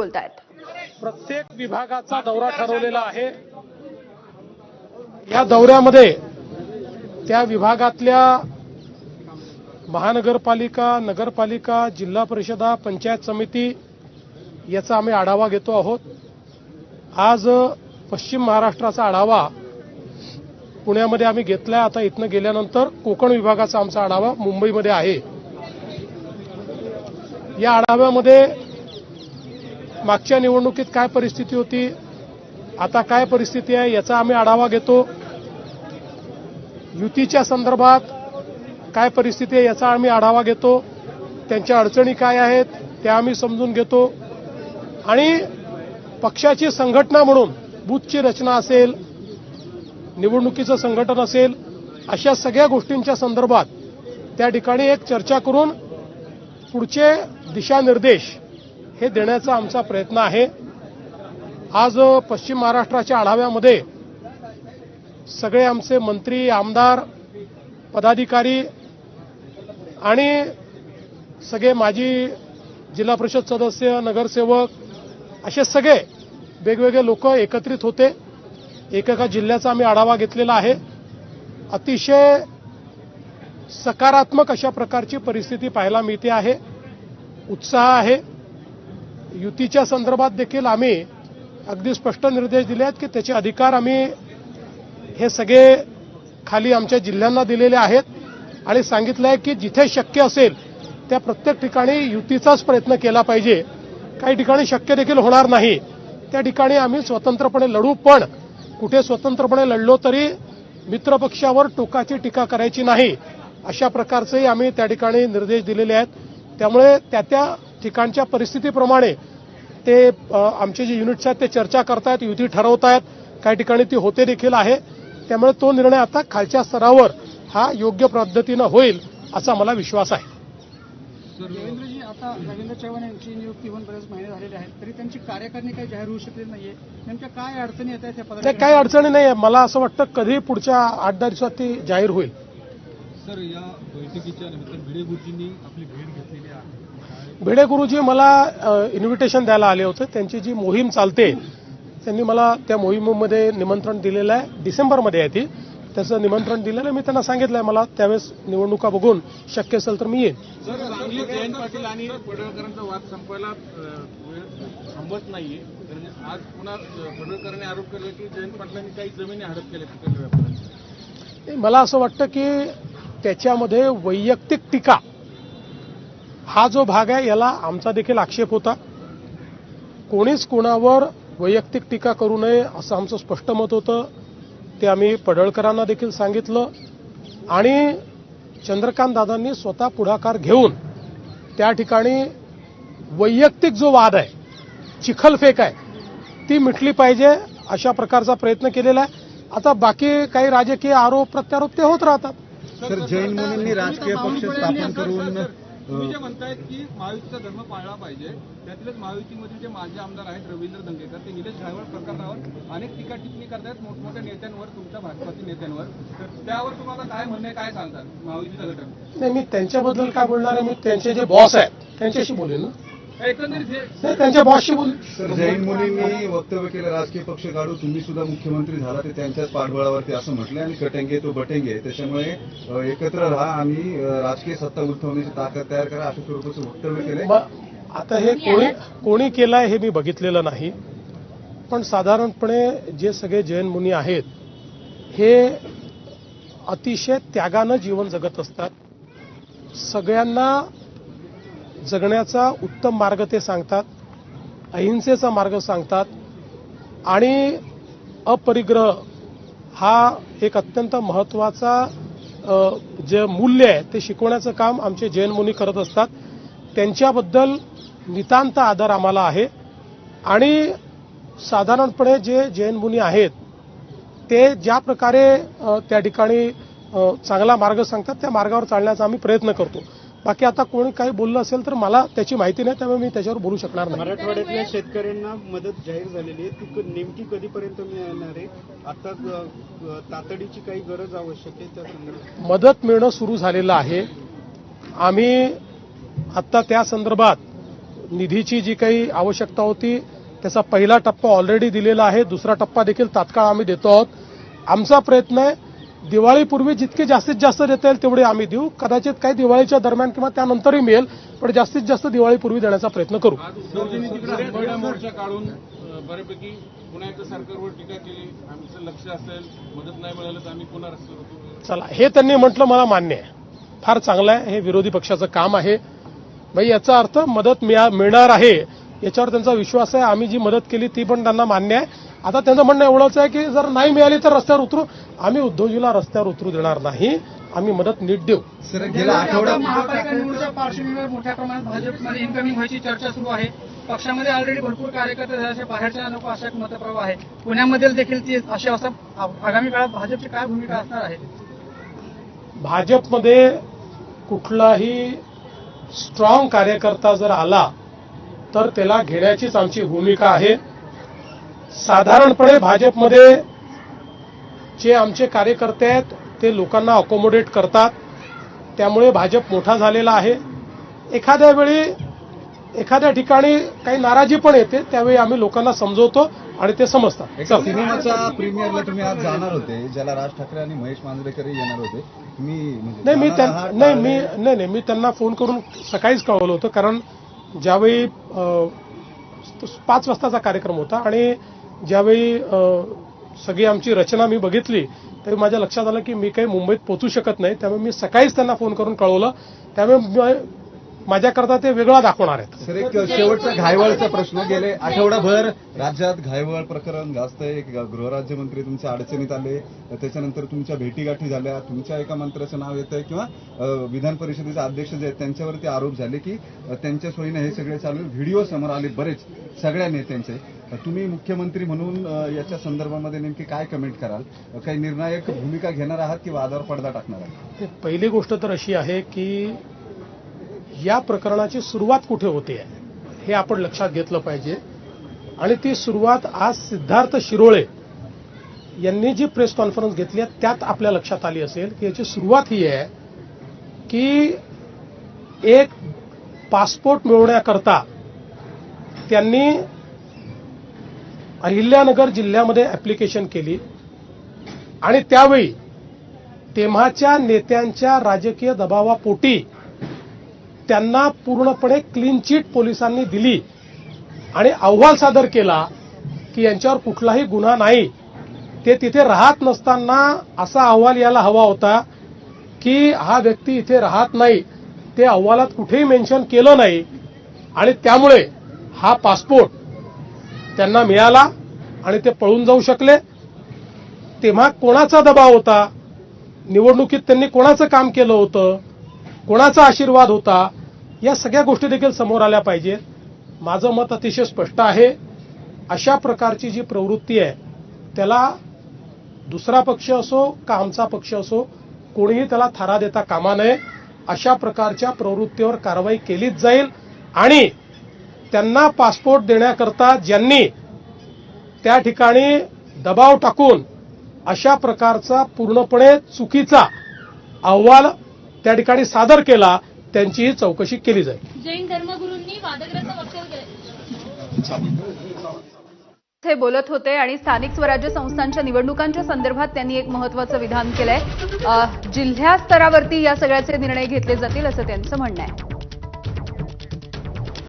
बोलतायत. प्रत्येक विभागाचा दौरा ठरवलेला आहे. या दौऱ्यामध्ये त्या विभागातल्या महानगरपालिका नगरपालिका जिल्हा परिषदा पंचायत समिती याचा आम्ही आढावा घेतो आहोत. आज पश्चिम महाराष्ट्राचा आढावा पुण्यामध्ये आम्ही घेतलाय. आता इथनं गेल्यानंतर कोकण विभागाचा आमचा आढावा मुंबईमध्ये आहे. या आढाव्यामध्ये मागच्या निवडणुकीत काय परिस्थिती होती? आता काय परिस्थिती आहे याचा आम्ही आढावा घेतो. युतीच्या संदर्भात काय परिस्थिती आहे याचा आम्ही आढावा घेतो. त्यांच्या अडचणी काय आहेत त्या आम्ही समजून घेतो. आणि पक्षाची संघटना म्हणून बूथची रचना असेल निवडणुकीचं संघटन असेल अशा सगळ्या गोष्टींच्या संदर्भात त्या ठिकाणी एक चर्चा करून पुढचे दिशानिर्देश हे देण्याचा आमचा प्रयत्न आहे. आज पश्चिम महाराष्ट्राच्या आढाव्यामध्ये सगळे आमचे मंत्री आमदार पदाधिकारी आणि सगळे माजी जिल्हा परिषद सदस्य नगरसेवक असे सगळे वेगवेगळे लोक एकत्रित होते. एकेका जिल्ह्याचा आम्ही आढावा घेतलेला आहे. अतिशय सकारात्मक अशा प्रकारची परिस्थिती पाहायला मिळते आहे. उत्साह आहे. युतीच्या संदर्भात देखील आम्ही अगदी स्पष्ट निर्देश दिले आहेत की त्याचे अधिकार आम्ही हे सगळे खाली आमच्या जिल्ह्यांना दिलेले आहेत. आणि सांगितलं आहे की जिथे शक्य असेल त्या प्रत्येक ठिकाणी युतीचाच प्रयत्न केला पाहिजे. काही ठिकाणी शक्य देखील होणार नाही. त्या ठिकाणी आम्ही स्वतंत्रपणे लढू पण कुठे स्वतंत्रपणे लढलो तरी मित्रपक्षावर टोकाची टीका करायची नाही. अशा प्रकारचेही आम्ही त्या ठिकाणी निर्देश दिलेले आहेत. त्यामुळे त्या त्या ठिकाणच्या परिस्थितीप्रमाणे ते आमचे जे युनिट्स आहेत ते चर्चा करतायत युती ठरवतायत. काही ठिकाणी ती होते देखील आहे. त्यामुळे तो निर्णय आता खालच्या स्तरावर हा योग्य पद्धतीनं होईल असा मला विश्वास आहे. देवेंद्रजी आता रवींद्र चव्हाण यांची नियुक्ती होऊन बरेच महिने झालेले आहेत. तरी त्यांची कार्यकारिणी काही जाहीर होऊ शकलेली नाहीये. नेमक्या काय अडचणी येत आहेत त्या ते काही अडचणी नाही आहे मला असं वाटतं कधी पुढच्या आठ दहा दिवसात ती जाहीर होईल. सर या बैठकीच्या निमित्तानं भिडे गुरुजींनी आपली भेट घेतलेली आहे. भिडे गुरुजी मला इन्व्हिटेशन द्यायला आले होते. त्यांची जी मोहीम चालते त्यांनी मला त्या मोहिमेमध्ये निमंत्रण दिलेलं आहे. डिसेंबरमध्ये आहे ती. त्याचं निमंत्रण दिलेलं आहे. मी त्यांना सांगितलं आहे मला त्यावेळेस निवडणुका बघून शक्य असेल तर मी येईन. जयंत पाटील आणि पडळकरांचा वाद संपायला थांबत नाहीये. आज पुन्हा पडळकरांनी आरोप केला की जयंत पाटलांनी काही जमिनी हडप केल्या मला असं वाटतं की त्याच्यामध्ये वैयक्तिक टीका हा जो भाग आहे याला आमचा देखील आक्षेप होता. कोणीच कोणावर वैयक्तिक टीका करू नये असं आमचं स्पष्ट मत होतं. ते आम्ही पडळकरांना देखील सांगितलं. आणि चंद्रकांत दादांनी स्वतः पुढाकार घेऊन त्या ठिकाणी वैयक्तिक जो वाद आहे चिखलफेक आहे ती मिटली पाहिजे अशा प्रकारचा प्रयत्न केलेला आहे. आता बाकी काही राजकीय आरोप प्रत्यारोप ते होत राहतात. सर जैन मुलींनी राजकीय पक्ष स्थापन करून तुम्ही जे म्हणतायत की महायुतीचा धर्म पाळला पाहिजे त्यातीलच महायुतीमधील जे माजी आमदार आहेत रवींद्र दंगेकर ते निलेश झायवळ प्रकरणावर अनेक टीका टिप्पणी करतायत मोठमोठ्या नेत्यांवर तुमच्या भाजपातील नेत्यांवर. तर त्यावर तुम्हाला काय म्हणणं काय सांगतात महायुतीचा घटक नाही मी त्यांच्याबद्दल काय बोलणार आहे मी त्यांचे जे बॉस आहेत त्यांच्याशी बोलेन ना. त्यांच्या बॉसशी बोल. सर जैन मुनींनी वक्तव्य केलं राजकीय पक्ष काढू तुम्ही सुद्धा मुख्यमंत्री झाला ते त्यांच्याच पाठबळावरती असं म्हटलंय आणि कटेंगे तो बटेंगे त्याच्यामुळे एकत्र राहा आणि राजकीय सत्ता उठवण्याची ताकद तयार करा अशा स्वरूपाचं वक्तव्य केलंय. मग आता हे कोणी कोणी केलंय हे मी बघितलेलं नाही. पण साधारणपणे जे सगळे जैन मुनी आहेत हे अतिशय त्यागानं जीवन जगत असतात. सगळ्यांना जगण्याचा उत्तम मार्ग ते सांगतात अहिंसेचा मार्ग सांगतात आणि अपरिग्रह हा एक अत्यंत महत्त्वाचा जे मूल्य आहे ते शिकवण्याचं काम आमचे जैन मुनी करत असतात. त्यांच्याबद्दल नितांत आदर आम्हाला आहे आणि साधारणपणे जे जैन मुनी आहेत ते ज्या प्रकारे त्या ठिकाणी चांगला मार्ग सांगतात त्या मार्गावर चालण्याचा आम्ही प्रयत्न करतो. बाकी आता कोणी काही बोललं असेल तर मला त्याची माहिती नाही त्यामुळे मी त्याच्यावर बोलू शकणार नाही. मराठवाड्यातल्या शेतकऱ्यांना मदत जाहीर झालेली आहे. ती नेमकी कधीपर्यंत मिळणार आहे? आता तातडीची काही गरज आवश्यक आहे त्या संदर्भात? मदत मिळणं सुरू झालेलं आहे. आम्ही आत्ता त्या संदर्भात निधीची जी काही आवश्यकता होती त्याचा पहिला टप्पा ऑलरेडी दिलेला आहे. दुसरा टप्पा देखील तात्काळ आम्ही देतो आहोत. आमचा प्रयत्न आहे दिवाळीपूर्वी जितके जास्तीत जास्त देता येईल तेवढे आम्ही देऊ. कदाचित काही दिवाळीच्या दरम्यान किंवा त्यानंतरही मिळेल पण जास्तीत जास्त दिवाळीपूर्वी देण्याचा प्रयत्न करू. आज उद्धवजींनी तिकडे आंबेडा मोर्चा काढून अ, बऱ्यापैकी पुन्हा एकदा सरकारवर टीका केली. आमचं लक्ष असेल मदत नाही मिळालं तर आम्ही पुन्हा रस्त्यावर उतरू. चला हे त्यांनी म्हटलं मला मान्य आहे. फार चांगलं आहे हे विरोधी पक्षाचं काम आहे. भाई याचा अर्थ मदत मिळा- मिळणार आहे. याच्यावर त्यांचा विश्वास आहे आम्ही जी मदत केली ती पण त्यांना मान्य आहे. आता त्यांचं म्हणणं एवढंच आहे की जर नाही मिळाली तर रस्त्यावर उतरू. आम्ही उद्धवजीला रस्त्यावर उतरू देणार नाही. आम्ही मदत नीट देऊ. सर गेल्या आठवड्यात महापालिका निवडणुकीच्या पार्श्वभूमीवर मोठ्या प्रमाणात भाजपमध्ये इन्कमिंग व्हायची चर्चा सुरू आहे. पक्षामध्ये ऑलरेडी भरपूर कार्यकर्ते झाल्याचे बाहेरच्या नको अशा एक मतप्रवाह आहे. पुण्यामध्ये देखील ती अशी आ- आगामी काळात भाजपची काय भूमिका असणार आहे? भाजपमध्ये कुठलाही स्ट्रॉंग कार्यकर्ता जर आला तर त्याला घेण्याचीच आमची भूमिका आहे. साधारणपणे भाजपमध्ये जे आमचे कार्यकर्ते आहेत ते लोकांना अकोमोडेट करतात त्यामुळे भाजप मोठा झालेला आहे एखाद्या वेळी एखाद्या ठिकाणी काही नाराजी पण येते त्यावेळी आम्ही लोकांना समजवतो आणि ते समजतात. सिनेमाच्या प्रीमियरला तुम्ही आज जाणार होते ज्याला राज ठाकरे आणि महेश मांजरेकर येणार होते तुम्ही म्हणजे नाही मी नाही मी? नाही नाही मी त्यांना फोन करून सकाळीच कळवलं होतं कारण ज्यावेळी पाच वाजताचा कार्यक्रम होता आणि ज्यावेळी सगळी आमची रचना मी बघितली तरी माझ्या लक्षात आलं की मी काही मुंबईत पोहोचू शकत नाही. त्यामुळे मी सकाळीच त्यांना फोन करून कळवलं. त्यामुळे माझ्याकरता ते वेगळा दाखवणार आहेत. सर एक शेवटचा घायवळचा प्रश्न गेले. आठवडाभर राज्यात घायवळ प्रकरण गाजतंय एक गृहराज्यमंत्री तुमच्या अडचणीत आले. त्याच्यानंतर तुमच्या भेटीगाठी झाल्या. तुमच्या एका मंत्र्याचं नाव येत आहे. किंवा विधान परिषदेचे अध्यक्ष जे आहेत त्यांच्यावरती आरोप झाले की त्यांच्या सोयीने हे सगळे चालू आहे. व्हिडिओ समोर आले बरेच सगळ्या नेत्यांचे. तुम्ही मुख्यमंत्री म्हणून याच्या संदर्भामध्ये नेमकी काय कमेंट कराल? काही निर्णायक भूमिका घेणार आहात की वादावर पडदा टाकणार आहात? पहिली गोष्ट तर अशी आहे की या प्रकरणाची सुरुवात कुठे होते? हे आपण लक्षात घेतलं पाहिजे. आणि ती सुरुवात आज सिद्धार्थ शिरोळे यांनी जी प्रेस कॉन्फरन्स घेतली आहे त्यात आपल्या लक्षात आली असेल की याची सुरुवात ही आहे की एक पासपोर्ट मिळवण्याकरता त्यांनी अहिल्यानगर जिल्ह्यामध्ये ऍप्लिकेशन केली. आणि त्यावेळी तेव्हाच्या नेत्यांच्या राजकीय दबावापोटी त्यांना पूर्णपणे क्लीन चिट पोलिसांनी दिली. आणि अहवाल सादर केला की यांच्यावर कुठलाही गुन्हा नाही. ते तिथे राहत नसताना असा अहवाल याला हवा होता की हा व्यक्ती इथे राहत नाही. ते अहवालात कुठेही मेन्शन केलं नाही. आणि त्यामुळे हा पासपोर्ट त्यांना मिळाला आणि ते पळून जाऊ शकले. तेव्हा कोणाचा दबाव होता? निवडणुकीत त्यांनी कोणाचं काम केलं होतं? कोणाचा आशीर्वाद होता? या सगळ्या गोष्टी देखील समोर आल्या पाहिजेत माझं मत अतिशय स्पष्ट आहे. अशा प्रकारची जी प्रवृत्ती आहे त्याला दुसरा पक्ष असो का आमचा पक्ष असो कोणीही त्याला थारा देता कामा नये. अशा प्रकारच्या प्रवृत्तीवर कारवाई केलीच जाईल आणि त्यांना पासपोर्ट देण्याकरता ज्यांनी त्या ठिकाणी दबाव टाकून अशा प्रकारचा पूर्णपणे चुकीचा अहवाल त्या ठिकाणी सादर केला त्यांचीही चौकशी केली जाईल. जैन धर्मगुरूंनी वादग्रस्त वक्तव्य ते बोलत होते आणि स्थानिक स्वराज्य संस्थांच्या निवडणुकांच्या संदर्भात त्यांनी एक महत्वाचं विधान केलंय. अ, जिल्हा स्तरावरती या सगळ्याचे निर्णय घेतले जातील असं त्यांचं म्हणणं आहे.